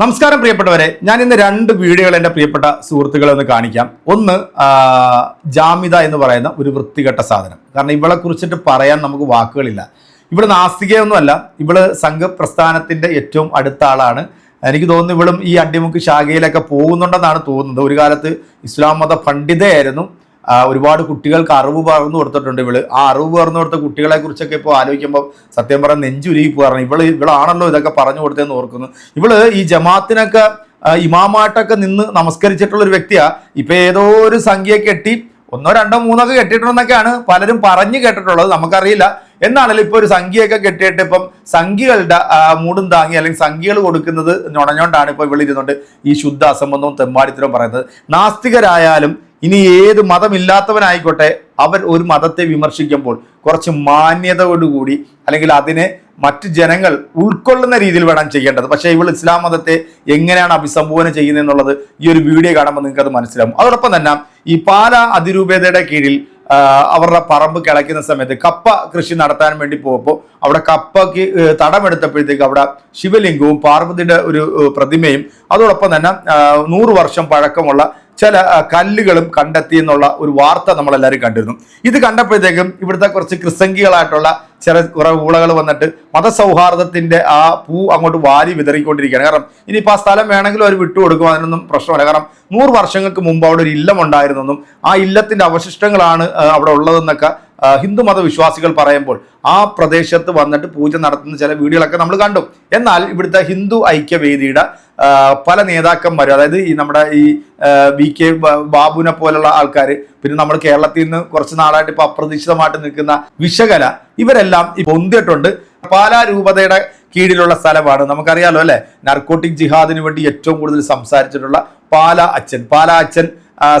നമസ്കാരം പ്രിയപ്പെട്ടവരെ. ഞാൻ ഇന്ന് രണ്ട് വീഡിയോകൾ എന്റെ പ്രിയപ്പെട്ട സുഹൃത്തുക്കളെ ഒന്ന് കാണിക്കാം. ഒന്ന് ജാമിത എന്ന് പറയുന്ന ഒരു വൃത്തികെട്ട സാധനം. കാരണം ഇവളെ കുറിച്ചിട്ട് പറയാൻ നമുക്ക് വാക്കുകളില്ല. ഇവൾ നാസ്തികയൊന്നുമല്ല ഇവൾ സംഘപ്രസ്ഥാനത്തിന്റെ ഏറ്റവും അടുത്ത ആളാണ് എനിക്ക് തോന്നുന്നു ഇവളും ഈ അടിമുക്ക് ശാഖയിലൊക്കെ പോകുന്നുണ്ടെന്നാണ് തോന്നുന്നത്. ഒരു കാലത്ത് ഇസ്ലാം മത പണ്ഡിതയായിരുന്നു. ഒരുപാട് കുട്ടികൾക്ക് അറിവ് പകർന്നു കൊടുത്തിട്ടുണ്ട് ഇവൾ. ആ അറിവ് പകർന്നു കൊടുത്ത കുട്ടികളെ കുറിച്ചൊക്കെ ഇപ്പോൾ ആലോചിക്കുമ്പോൾ സത്യം പറഞ്ഞാൽ നെഞ്ചുരുകി പോകാറാണ് ഇവൾ ഇവളാണല്ലോ ഇതൊക്കെ പറഞ്ഞു കൊടുത്തതെന്ന് ഓർക്കുന്നു. ഇവൾ ഈ ജമാത്തിനൊക്കെ ഇമാമായിട്ടൊക്കെ നിന്ന് നമസ്കരിച്ചിട്ടുള്ള ഒരു വ്യക്തിയാ. ഇപ്പൊ ഏതോ ഒരു സംഖ്യ കെട്ടി ഒന്നോ രണ്ടോ മൂന്നോ ഒക്കെ കെട്ടിയിട്ടുണ്ടെന്നൊക്കെയാണ് പലരും പറഞ്ഞു കേട്ടിട്ടുള്ളത്. നമുക്കറിയില്ല. എന്നാണല്ലോ ഇപ്പൊ ഒരു സംഖ്യയൊക്കെ കെട്ടിയിട്ട് ഇപ്പം സംഖ്യകളുടെ മൂടും താങ്ങി അല്ലെങ്കിൽ സംഖ്യകൾ കൊടുക്കുന്നത് നുണഞ്ഞോണ്ടാണ് ഇപ്പൊ ഇരുന്നുകൊണ്ട് ഈ ശുദ്ധ അസംബന്ധവും തെമ്മാടിത്തരവും പറയുന്നത്. നാസ്തികരായാലും ഇനി ഏത് മതമില്ലാത്തവനായിക്കോട്ടെ അവർ ഒരു മതത്തെ വിമർശിക്കുമ്പോൾ കുറച്ച് മാന്യതയോടുകൂടി അല്ലെങ്കിൽ അതിനെ മറ്റ് ജനങ്ങൾ ഉൾക്കൊള്ളുന്ന രീതിയിൽ വേണം ചെയ്യേണ്ടത്. പക്ഷേ ഇവൾ ഇസ്ലാം മതത്തെ എങ്ങനെയാണ് അഭിസംബോധന ചെയ്യുന്നത് എന്നുള്ളത് ഈ ഒരു വീഡിയോ കാണുമ്പോൾ നിങ്ങൾക്ക് അത് മനസ്സിലാവും. അതോടൊപ്പം തന്നെ ഈ പാല അതിരൂപതയുടെ കീഴിൽ അവരുടെ പറമ്പ് കിളയ്ക്കുന്ന സമയത്ത് കപ്പ കൃഷി നടത്താൻ വേണ്ടി പോകുമ്പോൾ അവിടെ കപ്പയ്ക്ക് തടമെടുത്തപ്പോഴത്തേക്ക് അവിടെ ശിവലിംഗവും പാർവതിയുടെ ഒരു പ്രതിമയും അതോടൊപ്പം തന്നെ നൂറ് വർഷം പഴക്കമുള്ള ചില കല്ലുകളും കണ്ടെത്തി എന്നുള്ള ഒരു വാർത്ത നമ്മളെല്ലാവരും കണ്ടിരുന്നു. ഇത് കണ്ടപ്പോഴത്തേക്കും ഇവിടുത്തെ കുറച്ച് ക്രിസംഗികളായിട്ടുള്ള ചില കുറെ ഊളകൾ വന്നിട്ട് മതസൗഹാർദ്ദത്തിന്റെ ആ പൂ അങ്ങോട്ട് വാരി വിതറിക്കൊണ്ടിരിക്കുകയാണ്. കാരണം ഇനിയിപ്പോൾ ആ സ്ഥലം വേണമെങ്കിലും അവർ വിട്ടുകൊടുക്കും അതിനൊന്നും പ്രശ്നമല്ല. കാരണം നൂറ് വർഷങ്ങൾക്ക് മുമ്പ് അവിടെ ഒരു ഇല്ലം ഉണ്ടായിരുന്നെന്നും ആ ഇല്ലത്തിന്റെ അവശിഷ്ടങ്ങളാണ് അവിടെ ഉള്ളതെന്നൊക്കെ ഹിന്ദു മത വിശ്വാസികൾ പറയുമ്പോൾ ആ പ്രദേശത്ത് വന്നിട്ട് പൂജ നടത്തുന്ന ചില വീഡിയോകളൊക്കെ നമ്മൾ കണ്ടു. എന്നാൽ ഇവിടുത്തെ ഹിന്ദു ഐക്യവേദിയുടെ പല നേതാക്കന്മാരും അതായത് ഈ നമ്മുടെ ഈ വി കെ ബാബുവിനെ പോലുള്ള ആൾക്കാർ പിന്നെ നമ്മൾ കേരളത്തിൽ നിന്ന് കുറച്ച് നാളായിട്ട് ഇപ്പോൾ അപ്രതീക്ഷിതമായിട്ട് നിൽക്കുന്ന വിശകല ഇവരെല്ലാം പൊന്തിയിട്ടുണ്ട്. പാലാ രൂപതയുടെ കീഴിലുള്ള സ്ഥലമാണ്. നമുക്കറിയാലോ അല്ലേ? നർക്കോട്ടിക് ജിഹാദിന് വേണ്ടി ഏറ്റവും കൂടുതൽ സംസാരിച്ചിട്ടുള്ള പാല അച്ഛൻ. പാല അച്ഛൻ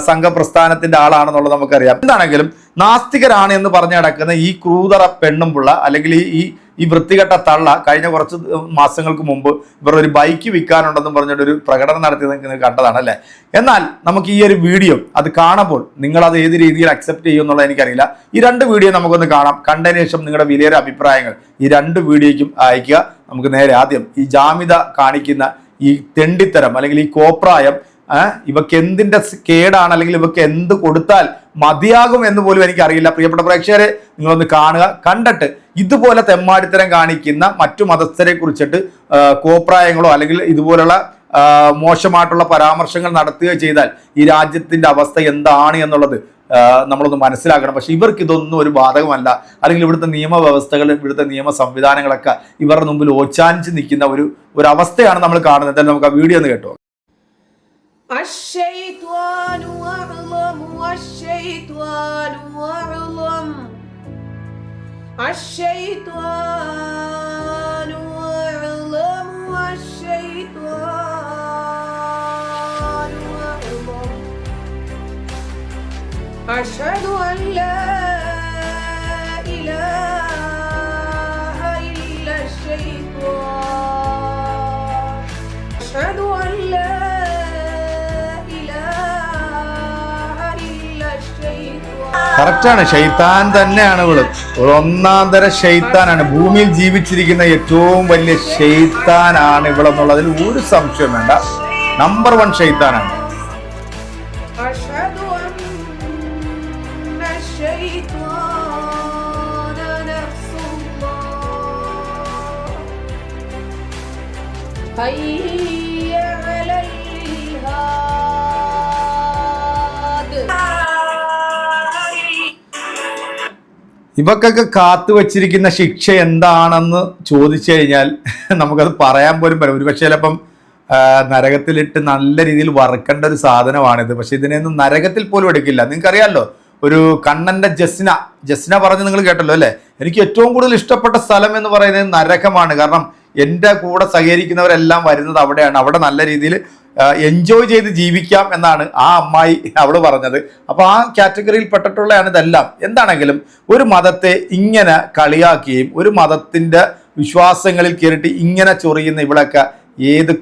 സംഘപ്രസ്ഥാനത്തിന്റെ ആളാണെന്നുള്ളത് നമുക്കറിയാം. എന്താണെങ്കിലും നാസ്തികരാണ് എന്ന് പറഞ്ഞു കിടക്കുന്ന ഈ ക്രൂതറ പെണ്ണും പിള്ള അല്ലെങ്കിൽ ഈ ഈ വൃത്തികെട്ട തള്ള കഴിഞ്ഞ കുറച്ച് മാസങ്ങൾക്ക് മുമ്പ് ഇവർ ഒരു ബൈക്ക് വിൽക്കാനുണ്ടെന്നും പറഞ്ഞിട്ട് ഒരു പ്രകടനം നടത്തിയത് കണ്ടതാണ് അല്ലേ? എന്നാൽ നമുക്ക് ഈ ഒരു വീഡിയോ അത് കാണുമ്പോൾ നിങ്ങൾ അത് ഏത് രീതിയിൽ അക്സെപ്റ്റ് ചെയ്യും എന്നുള്ളത് എനിക്കറിയില്ല. ഈ രണ്ട് വീഡിയോ നമുക്കൊന്ന് കാണാം. കണ്ടതിന് ശേഷം നിങ്ങളുടെ വിലയേറെ അഭിപ്രായങ്ങൾ ഈ രണ്ട് വീഡിയോയ്ക്കും അയക്കുക നമുക്ക് നേരെ ആദ്യം ഈ ജാമിത കാണിക്കുന്ന ഈ തെണ്ടിത്തരം അല്ലെങ്കിൽ ഈ കോപ്രായം ഇവക്ക് എന്തിന്റെ കേടാണ് അല്ലെങ്കിൽ ഇവക്ക് എന്ത് കൊടുത്താൽ മതിയാകും എന്ന് പോലും എനിക്കറിയില്ല. പ്രിയപ്പെട്ട പ്രേക്ഷകരെ നിങ്ങളൊന്ന് കാണുക കണ്ടിട്ട് ഇതുപോലെ തെമ്മാടിത്തരം കാണിക്കുന്ന മറ്റു മതസ്ഥരെ കുറിച്ചിട്ട് കോപ്രായങ്ങളോ അല്ലെങ്കിൽ ഇതുപോലുള്ള മോശമായിട്ടുള്ള പരാമർശങ്ങൾ നടത്തുകയോ ചെയ്താൽ ഈ രാജ്യത്തിന്റെ അവസ്ഥ എന്താണ് എന്നുള്ളത് നമ്മളൊന്ന് മനസ്സിലാക്കണം. പക്ഷെ ഇവർക്ക് ഇതൊന്നും ഒരു ബാധകമല്ല. അല്ലെങ്കിൽ ഇവിടുത്തെ നിയമവ്യവസ്ഥകൾ ഇവിടുത്തെ നിയമ സംവിധാനങ്ങളൊക്കെ ഇവരുടെ മുമ്പിൽ ഓച്ചാനിച്ച് നിൽക്കുന്ന ഒരു ഒരു അവസ്ഥയാണ് നമ്മൾ കാണുന്നത്. എന്തായാലും നമുക്ക് ആ വീഡിയോ ഒന്ന് കേട്ടോ الشيطان أعظم والشيطان أعظم الشيطان أعظم والشيطان أعظم أشهد أن لا إله കറക്റ്റാണ്. ഷെയ്ത്താൻ തന്നെയാണ് ഇവൾ. ഒരു ഒന്നാം തര ഷെയ്ത്താനാണ് ഭൂമിയിൽ ജീവിച്ചിരിക്കുന്ന ഏറ്റവും വലിയ ഷെയ്ത്താനാണ് ഇവളെന്നുള്ളതിൽ ഒരു സംശയം വേണ്ട. നമ്പർ വൺ ഷെയ്ത്താനാണ് Bye. ഇവക്കൊക്കെ കാത്തു വച്ചിരിക്കുന്ന ശിക്ഷ എന്താണെന്ന് ചോദിച്ചു കഴിഞ്ഞാൽ നമുക്കത് പറയാൻ പോലും പറ്റും ഒരുപക്ഷെ ചിലപ്പം നരകത്തിലിട്ട് നല്ല രീതിയിൽ വറുക്കേണ്ട ഒരു സാധനമാണിത്. പക്ഷെ ഇതിനെയൊന്നും നരകത്തിൽ പോലും എടുക്കില്ല. നിങ്ങൾക്കറിയാമല്ലോ ഒരു കണ്ണന്റെ ജസ്ന ജസ്ന പറഞ്ഞ് നിങ്ങൾ കേട്ടല്ലോ അല്ലേ? എനിക്ക് ഏറ്റവും കൂടുതൽ ഇഷ്ടപ്പെട്ട സ്ഥലം എന്ന് പറയുന്നത് നരകമാണ്. കാരണം എന്റെ കൂടെ സഹകരിക്കുന്നവരെല്ലാം വരുന്നത് അവിടെയാണ്. അവിടെ നല്ല രീതിയിൽ എൻജോയ് ചെയ്ത് ജീവിക്കാം എന്നാണ് ആ അമ്മായി അവൾ പറഞ്ഞത്. അപ്പൊ ആ കാറ്റഗറിയിൽ പെട്ടിട്ടുള്ളതാണ് ഇതെല്ലാം. എന്താണെങ്കിലും ഒരു മതത്തെ ഇങ്ങനെ കളിയാക്കുകയും ഒരു മതത്തിന്റെ വിശ്വാസങ്ങളിൽ കയറിയിട്ട് ഇങ്ങനെ ചൊറിയുന്ന ഇവിടെയൊക്കെ ഏത്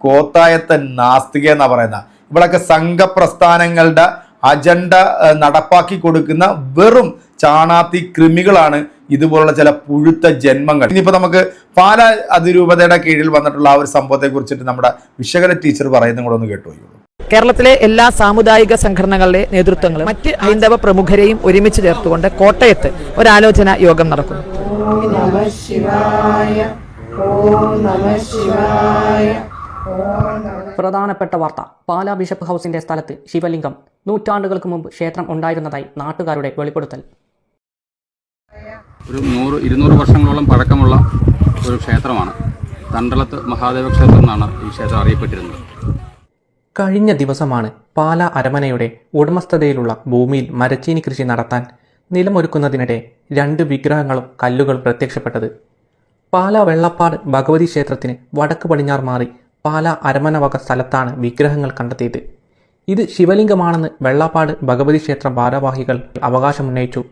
കോത്തായത്തെ നാസ്തിക എന്നാ പറയുന്ന? ഇവിടെയൊക്കെ സംഘപ്രസ്ഥാനങ്ങളുടെ അജണ്ട നടപ്പാക്കി കൊടുക്കുന്ന വെറും ചാണാത്തി കൃമികളാണ് ഇതുപോലുള്ള ചില പുഴുത്ത ജന്മങ്ങൾ. ഇനിയിപ്പോൾ നമുക്ക് പാല അതിരൂപതയുടെ കീഴിൽ വന്നിട്ടുള്ള ആ ഒരു സംഭവത്തെ കുറിച്ചിട്ട് നമ്മുടെ വിശകല ടീച്ചർ പറയുന്നത് കൂടെ ഒന്ന് കേട്ടു കേരളത്തിലെ എല്ലാ സാമുദായിക സംഘടനകളുടെ നേതൃത്വങ്ങളും മറ്റ് ഹൈന്ദവ പ്രമുഖരെയും ഒരുമിച്ച് ചേർത്തുകൊണ്ട് കോട്ടയത്ത് ഒരാലോചന യോഗം നടക്കുന്നു. പ്രധാനപ്പെട്ട വാർത്ത. പാലാ ബിഷപ്പ് ഹൗസിന്റെ സ്ഥലത്ത് ശിവലിംഗം. നൂറ്റാണ്ടുകൾക്ക് മുമ്പ് ക്ഷേത്രം ഉണ്ടായിരുന്നതായി നാട്ടുകാരുടെ വെളിപ്പെടുത്തൽ. ഒരു നൂറ് ഇരുന്നൂറ് വർഷങ്ങളോളം പഴക്കമുള്ള ഒരു ക്ഷേത്രമാണ്. തണ്ടളത്ത് മഹാദേവ ക്ഷേത്രം എന്നാണ് ഈ ക്ഷേത്രം അറിയപ്പെട്ടിരുന്നത്. കഴിഞ്ഞ ദിവസമാണ് പാലാ അരമനയുടെ ഉടമസ്ഥതയിലുള്ള ഭൂമിയിൽ മരച്ചീനി കൃഷി നടത്താൻ നിലമൊരുക്കുന്നതിനിടെ രണ്ട് വിഗ്രഹങ്ങളും കല്ലുകളും പ്രത്യക്ഷപ്പെട്ടത്. പാല വെള്ളപ്പാട് ഭഗവതി ക്ഷേത്രത്തിന് വടക്ക് പടിഞ്ഞാറ് മാറി പാല അരമന വക സ്ഥലത്താണ് വിഗ്രഹങ്ങൾ കണ്ടെത്തിയത്. ഇത് ശിവലിംഗമാണെന്ന് വെള്ളപ്പാട് ഭഗവതി ക്ഷേത്ര ഭാരവാഹികൾ അവകാശമുന്നയിച്ചു.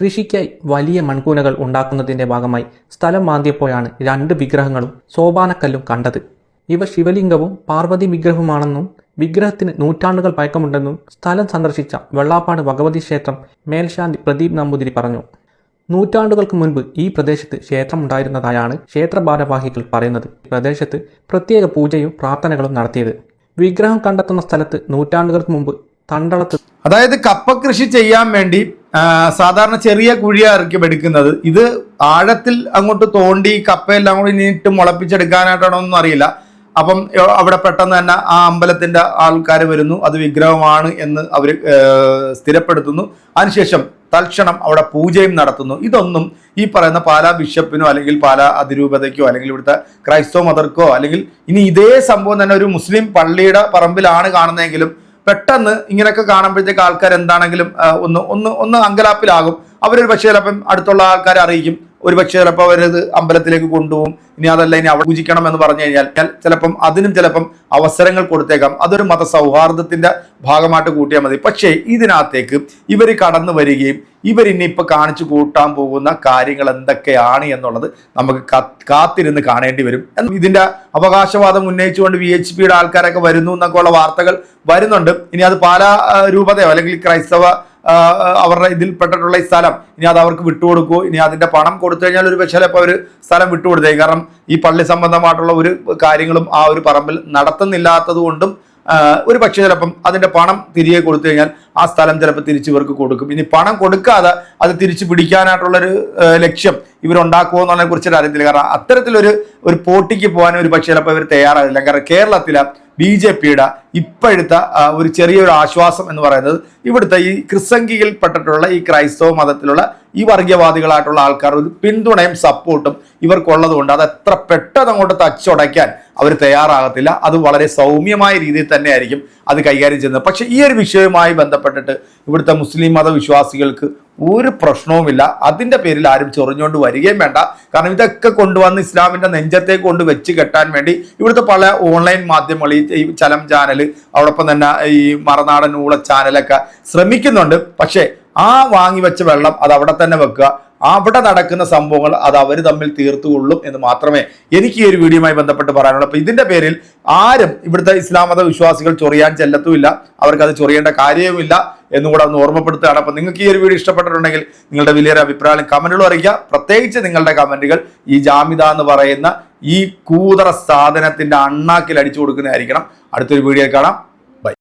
കൃഷിക്കായി വലിയ മൺകൂനകൾ ഉണ്ടാക്കുന്നതിന്റെ ഭാഗമായി സ്ഥലം മാന്തിയപ്പോഴാണ് രണ്ട് വിഗ്രഹങ്ങളും സോപാനക്കല്ലും കണ്ടത്. ഇവ ശിവലിംഗവും പാർവതി വിഗ്രഹവുമാണെന്നും വിഗ്രഹത്തിന് നൂറ്റാണ്ടുകൾ പഴക്കമുണ്ടെന്നും സ്ഥലം സന്ദർശിച്ച വെള്ളാപ്പാട് ഭഗവതി ക്ഷേത്രം മേൽശാന്തി പ്രദീപ് നമ്പൂതിരി പറഞ്ഞു. നൂറ്റാണ്ടുകൾക്ക് മുൻപ് ഈ പ്രദേശത്ത് ക്ഷേത്രമുണ്ടായിരുന്നതായാണ് ക്ഷേത്ര ഭാരവാഹികൾ പറയുന്നത്. പ്രദേശത്ത് പ്രത്യേക പൂജയും പ്രാർത്ഥനകളും നടത്തിയത്. വിഗ്രഹം കണ്ടെത്തുന്ന സ്ഥലത്ത് നൂറ്റാണ്ടുകൾക്ക് മുമ്പ് തണ്ടളത്ത് അതായത് കപ്പ കൃഷി ചെയ്യാൻ വേണ്ടി സാധാരണ ചെറിയ കുഴിയായിരിക്കും എടുക്കുന്നത്. ഇത് ആഴത്തിൽ അങ്ങോട്ട് തോണ്ടി കപ്പയെല്ലാം കൂടി നീട്ട് മുളപ്പിച്ചെടുക്കാനായിട്ടാണോ ഒന്നും അറിയില്ല. അപ്പം അവിടെ പെട്ടെന്ന് തന്നെ ആ അമ്പലത്തിന്റെ ആൾക്കാർ വരുന്നു. അത് വിഗ്രഹമാണ് എന്ന് അവർ സ്ഥിരപ്പെടുത്തുന്നു. അതിനുശേഷം തൽക്ഷണം അവിടെ പൂജയും നടത്തുന്നു. ഇതൊന്നും ഈ പറയുന്ന പാലാ ബിഷപ്പിനോ അല്ലെങ്കിൽ പാലാ അതിരൂപതയ്ക്കോ അല്ലെങ്കിൽ ഇവിടുത്തെ ക്രൈസ്തവ മതർക്കോ അല്ലെങ്കിൽ ഇനി ഇതേ സംഭവം തന്നെ ഒരു മുസ്ലിം പള്ളിയുടെ പറമ്പിലാണ് കാണുന്നതെങ്കിലും പെട്ടെന്ന് ഇങ്ങനെയൊക്കെ കാണുമ്പോഴത്തേക്ക് ആൾക്കാർ എന്താണെങ്കിലും ഒന്ന് ഒന്ന് ഒന്ന് അങ്കലാപ്പിലാകും. അവരൊരു പക്ഷേ ചിലപ്പം അടുത്തുള്ള ആൾക്കാരെ അറിയിക്കും. ഒരു പക്ഷേ ചിലപ്പോൾ അവരത് അമ്പലത്തിലേക്ക് കൊണ്ടുപോകും. ഇനി അതല്ല ഇനി അവിടെ പൂജിക്കണം എന്ന് പറഞ്ഞു കഴിഞ്ഞാൽ ചിലപ്പം അതിനും ചിലപ്പം അവസരങ്ങൾ കൊടുത്തേക്കാം. അതൊരു മത സൗഹാർദ്ദത്തിന്റെ ഭാഗമായിട്ട് കൂട്ടിയാൽ മതി. പക്ഷേ ഇതിനകത്തേക്ക് ഇവർ കടന്നു വരികയും ഇനി ഇപ്പൊ കാണിച്ചു കൂട്ടാൻ പോകുന്ന കാര്യങ്ങൾ എന്തൊക്കെയാണ് എന്നുള്ളത് നമുക്ക് കാത്തിരുന്ന് കാണേണ്ടി വരും. ഇതിന്റെ അവകാശവാദം ഉന്നയിച്ചുകൊണ്ട് വി എച്ച് പിയുടെ ആൾക്കാരൊക്കെ വരുന്നു എന്നൊക്കെ ഉള്ള വാർത്തകൾ വരുന്നുണ്ട്. ഇനി അത് പാലാ രൂപതയോ അല്ലെങ്കിൽ ക്രൈസ്തവ ആ, ഇതിൽ പെട്ടിട്ടുള്ള ഈ സ്ഥലം ഇനി അത് അവർക്ക് വിട്ടുകൊടുക്കുമോ ഇനി അതിന്റെ പണം കൊടുത്തു കഴിഞ്ഞാൽ ഒരു പക്ഷേ ചിലപ്പോൾ അവർ സ്ഥലം വിട്ടുകൊടുത്തേ. കാരണം ഈ പള്ളി സംബന്ധമായിട്ടുള്ള ഒരു കാര്യങ്ങളും ആ ഒരു പറമ്പിൽ നടത്തുന്നില്ലാത്തത് കൊണ്ടും ഒരു പക്ഷേ ചിലപ്പം അതിന്റെ പണം തിരികെ കൊടുത്തു കഴിഞ്ഞാൽ ആ സ്ഥലം ചിലപ്പോൾ തിരിച്ച് ഇവർക്ക് കൊടുക്കും. ഇനി പണം കൊടുക്കാതെ അത് തിരിച്ചു പിടിക്കാനായിട്ടുള്ളൊരു ലക്ഷ്യം ഇവരുണ്ടാക്കുമോ എന്നുള്ളതിനെ കുറിച്ചിട്ട് അറിയത്തില്ല. കാരണം അത്തരത്തിലൊരു ഒരു പോട്ടിക്ക് പോകാൻ ഒരു പക്ഷേ ചിലപ്പോൾ ഇവർ തയ്യാറാകില്ല കാരണം കേരളത്തിലെ ബി ജെ പിയുടെ ഇപ്പോഴത്തെ ഒരു ചെറിയൊരു ആശ്വാസം എന്ന് പറയുന്നത് ഇവിടുത്തെ ഈ ക്രിസംഖിയിൽപ്പെട്ടിട്ടുള്ള ഈ ക്രൈസ്തവ മതത്തിലുള്ള ഈ വർഗീയവാദികളായിട്ടുള്ള ആൾക്കാർ ഒരു പിന്തുണയും സപ്പോർട്ടും ഇവർക്കുള്ളതുകൊണ്ട് അത് എത്ര പെട്ടെന്ന് അങ്ങോട്ട് തച്ചുടയ്ക്കാൻ അവർ തയ്യാറാകത്തില്ല. അത് വളരെ സൗമ്യമായ രീതിയിൽ തന്നെ ആയിരിക്കും അത് കൈകാര്യം ചെയ്യുന്നത്. പക്ഷെ ഈ ഒരു വിഷയവുമായി ബന്ധപ്പെട്ടിട്ട് ഇവിടുത്തെ മുസ്ലിം മതവിശ്വാസികൾക്ക് ഒരു പ്രശ്നവുമില്ല. അതിന്റെ പേരിൽ ആരും ചൊറിഞ്ഞുകൊണ്ട് വരികയും വേണ്ട. കാരണം ഇതൊക്കെ കൊണ്ടുവന്ന് ഇസ്ലാമിന്റെ നെഞ്ചത്തേക്ക് കൊണ്ട് വെച്ച് കെട്ടാൻ വേണ്ടി ഇവിടുത്തെ പല ഓൺലൈൻ മാധ്യമങ്ങൾ ഈ ചലം ചാനൽ അതോടൊപ്പം തന്നെ ഈ മറനാടൻ ഊള ചാനലൊക്കെ ശ്രമിക്കുന്നുണ്ട്. പക്ഷേ ആ വാങ്ങി വെച്ച വെള്ളം അത് അവിടെ തന്നെ വെക്കുക. അവിടെ നടക്കുന്ന സംഭവങ്ങൾ അത് അവർ തമ്മിൽ തീർത്തുകൊള്ളും എന്ന് മാത്രമേ എനിക്ക് ഈ ഒരു വീഡിയോയുമായി ബന്ധപ്പെട്ട് പറയാനുള്ളൂ. അപ്പൊ ഇതിന്റെ പേരിൽ ആരും ഇവിടുത്തെ ഇസ്ലാം മത വിശ്വാസികൾ ചൊറിയാൻ ചെല്ലത്തുമില്ല. അവർക്ക് അത് ചൊറിയേണ്ട കാര്യവുമില്ല എന്നുകൂടെ ഒന്ന് ഓർമ്മപ്പെടുത്തുകയാണ്. അപ്പൊ നിങ്ങൾക്ക് ഈ ഒരു വീഡിയോ ഇഷ്ടപ്പെട്ടിട്ടുണ്ടെങ്കിൽ നിങ്ങളുടെ വലിയൊരു അഭിപ്രായം കമന്റുകൾ അറിയിക്കുക. പ്രത്യേകിച്ച് നിങ്ങളുടെ കമന്റുകൾ ഈ ജാമിത എന്ന് പറയുന്ന ഈ കൂതറ സാധനത്തിന്റെ അണ്ണാക്കിൽ അടിച്ചു കൊടുക്കുന്നതായിരിക്കണം. അടുത്തൊരു വീഡിയോ കാണാം.